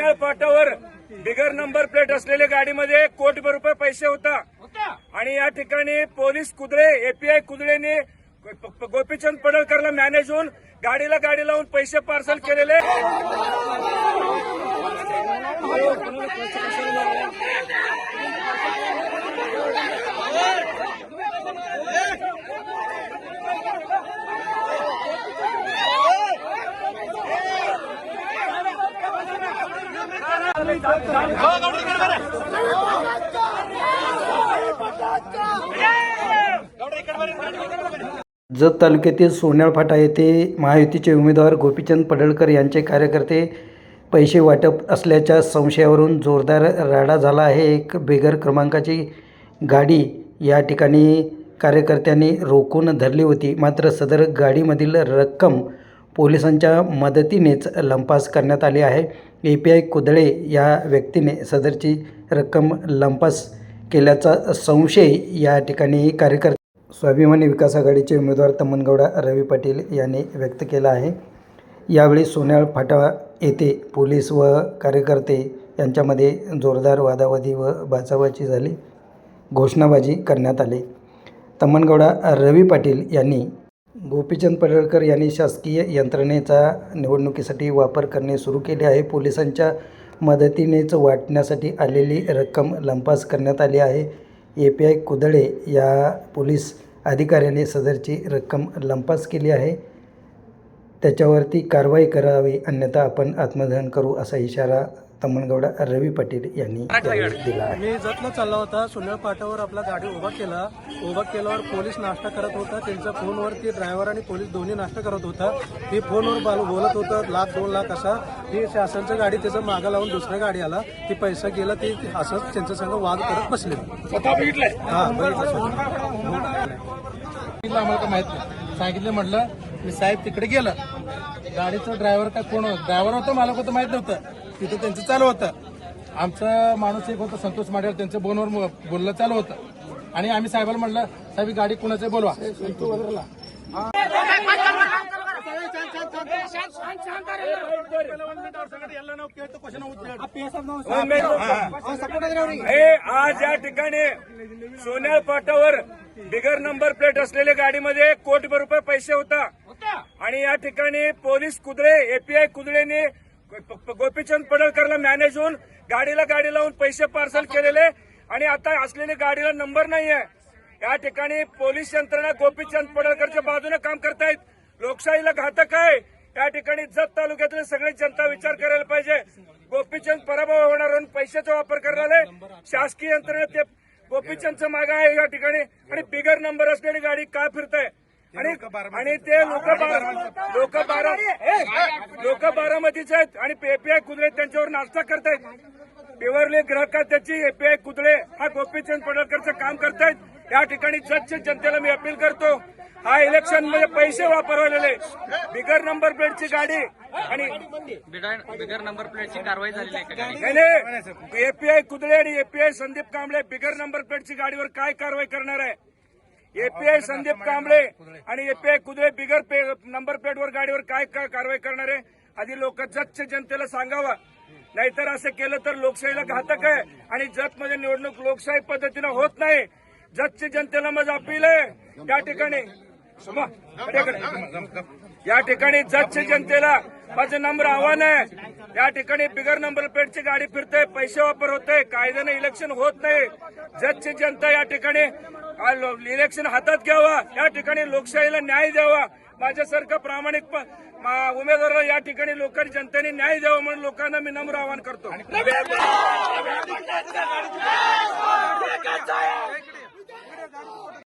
सोन्याळ फाटावर bigger number plate असलेल्या गाडीमध्ये कोटीभर रुपये पैसे होता. आणि या ठिकाणी पोलीस कुदळे एपीआय कुदळेने गोपीचंद पडळकरला मॅनेज होऊन गाडीला गाडी लावून पैसे पार्सल केलेले. जत तालुक्यातील सोन्याळ फाटा येथे महायुतीचे उमेदवार गोपीचंद पडळकर यांचे कार्यकर्ते पैसे वाटप असल्याच्या संशयावरून जोरदार राडा झाला आहे. एक बेगर क्रमांकाची गाडी या ठिकाणी कार्यकर्त्यांनी रोखून धरली होती. मात्र सदर गाडीमधील रक्कम पोलिसांच्या मदतीनेच लंपास करण्यात आली आहे. ए पी आय कुदळे या व्यक्तीने सदरची रक्कम लंपास केल्याचा संशय या ठिकाणी कार्यकर्ते स्वाभिमानी विकास आघाडीचे उमेदवार तमनगौडा रवी पाटील यांनी व्यक्त केला आहे. यावेळी सोन्याळ फाटा येथे पोलीस व कार्यकर्ते यांच्यामध्ये जोरदार वादावादी व बाचाबाची झाली. घोषणाबाजी करण्यात आली. तमनगौडा रवी पाटील यांनी गोपीचंद पडळकर यांनी शासकीय यंत्रणेचा निवडणुकीसाठी वापर करणे सुरू केले आहे. पोलिसांच्या मदतीनेच वाटण्यासाठी आलेली रक्कम लंपास करण्यात आली आहे. ए पी आय कुदळे या पोलीस अधिकाऱ्याने सदरची रक्कम लंपास केली आहे. त्याच्यावरती कारवाई करावी अन्यथा आपण आत्मदहन करू असा इशारा तमनगौडा रवी पाटील यांनी दिला आहे. मी जतला चालला होता सोन्याळ पाटावर आपला गाडी उभा केला. उभा केल्यावर पोलीस नाश्ता करत होता. त्यांच्या फोनवरती ड्रायव्हर आणि पोलीस दोन्ही नाश्ता करत होता. ती फोनवर बाल- बोलत होतं लाख दोन लाख असा. ती शासनच्या गाडी त्याचं मागं लावून दुसऱ्या गाडी आला. ती पैसा गेला ती असंच त्यांच्या संग वाद करत बसले. हा आम्हाला माहीत नाही. सांगितलं म्हटलं मी साहेब तिकडे गेलं. गाडीचं ड्रायव्हर काय कोण ड्रायव्हर होतं मला होतं माहीत नव्हतं. तिथं त्यांचं चालू होतं. आमचं माणूस एक होतं संतोष माडेवर त्यांचं बोनवर बोललं बोलणं चालू होतं. आणि आम्ही साहेबाला म्हटलं साहेब गाडी कुणाचं बोलवा. हे आज या ठिकाणी सोन्याळ पाटावर बिगर नंबर प्लेट असलेल्या गाडीमध्ये कोटी रुपये पैसे होता. आणि या ठिकाणी पोलीस कुदळे एपीआय कुदळेने गोपीचंद पडळकरला मॅनेज होऊन गाडीला गाडी लावून पैसे पार्सल केलेले. आणि आता असलेले गाडीला नंबर नाहीये. या ठिकाणी पोलीस यंत्रणा गोपीचंद पडळकरच्या बाजूने काम करतायत. लोकशाहीला घातक आहे. या ठिकाणी जत तालुक्यातील सगळी जनता विचार करायला पाहिजे. गोपीचंद पराभव होणार पैशाचा वापर करणारे शासकीय यंत्रणा ते गोपीचंदचं मागं आहे या ठिकाणी. आणि बिगर नंबर असलेली गाडी का फिरताय? आणि आणि ते लोक लोक बारा लोक बारामतीचे आहेत आणि एपीआय कुदळे त्यांच्यावर नाश्ता करतायत. पिवरले ग्राहक त्याची एपीआय कुदळे हा गोपीचंद पडळकरचं काम करतायत. या ठिकाणी जजच्या जनतेला मी अपील करतो. हा इलेक्शनमध्ये पैसे वापरवलेले बिगर नंबर प्लेटची गाडी आणि बिगर नंबर प्लेटची कारवाई झालेली एपीआय कुदळे आणि एपीआय संदीप कांबळे बिगर नंबर प्लेटची गाडीवर काय कारवाई करणार आहे? एपीआय संदीप कांबळे आणि एपीआय कुदळे बिगर पे- नंबर प्लेटवर गाडीवर काय काय कारवाई करणार? आहे आधी लोक जतच्या जनतेला सांगावं. नाहीतर असं केलं तर लोकशाहीला घातक आहे. आणि जतमध्ये निवडणूक लोकशाही पद्धतीनं होत नाही. जतच्या जनतेला माझं अपील आहे. त्या ठिकाणी. या ठिकाणी जजच्या जनतेला माझं नम्र आव्हान आहे. या ठिकाणी बिगर नंबर प्लेटची गाडी फिरते पैसे वापर होते कायद्यानं इलेक्शन होत नाही. जजची जनता या ठिकाणी इलेक्शन हातात घ्यावा या ठिकाणी लोकशाहीला न्याय द्यावा माझ्यासारखं प्रामाणिक उमेदवाराला या ठिकाणी लोकांनी जनतेने न्याय द्यावा म्हणून लोकांना मी नम्र आवाहन करतो